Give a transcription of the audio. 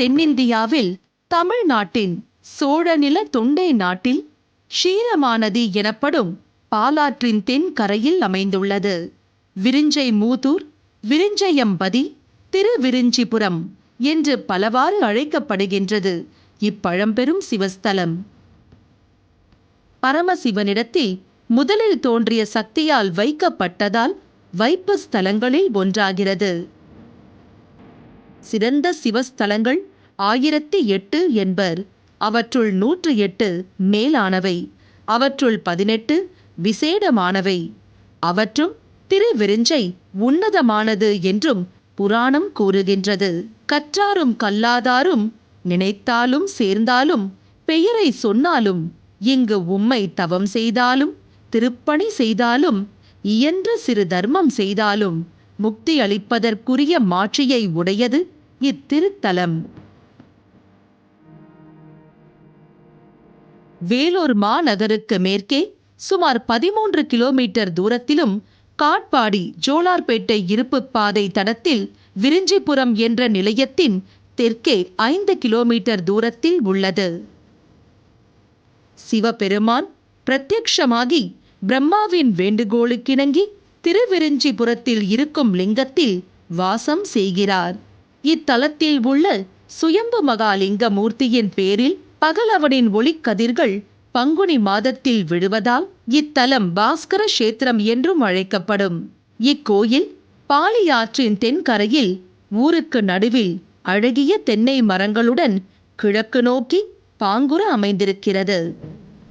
தென்னிந்தியாவில் தமிழ்நாட்டின் சோழநில தொண்டை நாட்டில் ஷீரமானதி எனப்படும் பாலாற்றின் தென்கரையில் அமைந்துள்ளது. விரிஞ்சை மூதூர் விரிஞ்சையம்பதி திருவிரிஞ்சிபுரம் என்று பலவாறு அழைக்கப்படுகின்றது. இப்பழம்பெரும் சிவஸ்தலம். பரமசிவனிடத்தில் முதலில் தோன்றிய சக்தியால் வைக்கப்பட்டதால் வைப்பு ஸ்தலங்களில் ஒன்றாகிறது. சிறந்த சிவஸ்தலங்கள் ஆயிரத்தி எட்டு என்பர். அவற்றுள் நூற்று எட்டு மேலானவை. அவற்றுள் பதினெட்டு விசேடமானவை. அவற்றும் திருவிரிஞ்சை உன்னதமானது என்றும் புராணம் கூறுகின்றது. கற்றாரும் கல்லாதாரும் நினைத்தாலும் சேர்ந்தாலும் பெயரை சொன்னாலும் இங்கு உம்மை தவம் செய்தாலும் திருப்பணி செய்தாலும் இயன்ற சிறு தர்மம் செய்தாலும் முக்தி அளிப்பதற்குரிய மாட்சியை உடையது இத்திருத்தலம். வேலூர் மாநகருக்கு மேற்கே சுமார் பதிமூன்று கிலோமீட்டர் தூரத்திலும் காட்பாடி ஜோலார்பேட்டை இருப்பு பாதை தடத்தில் விரிஞ்சிபுரம் என்ற நிலையத்தின் தெற்கே ஐந்து கிலோமீட்டர் தூரத்தில் உள்ளது. சிவபெருமான் பிரத்யக்ஷமாகி பிரம்மாவின் வேண்டுகோளுக்கிணங்கி திருவிரிஞ்சிபுரத்தில் இருக்கும் லிங்கத்தில் வாசம் செய்கிறார். இத்தலத்தில் உள்ள சுயம்பு மகாலிங்க மூர்த்தியின் பேரில் பகலவனின் ஒளிக்கதிர்கள் பங்குனி மாதத்தில் விழுவதால் இத்தலம் பாஸ்கர கஷேத்திரம் என்றும் அழைக்கப்படும். இக்கோயில் பாலியாற்றின் தென்கரையில் ஊருக்கு நடுவில் அழகிய தென்னை மரங்களுடன் கிழக்கு நோக்கி பாங்குற அமைந்திருக்கிறது.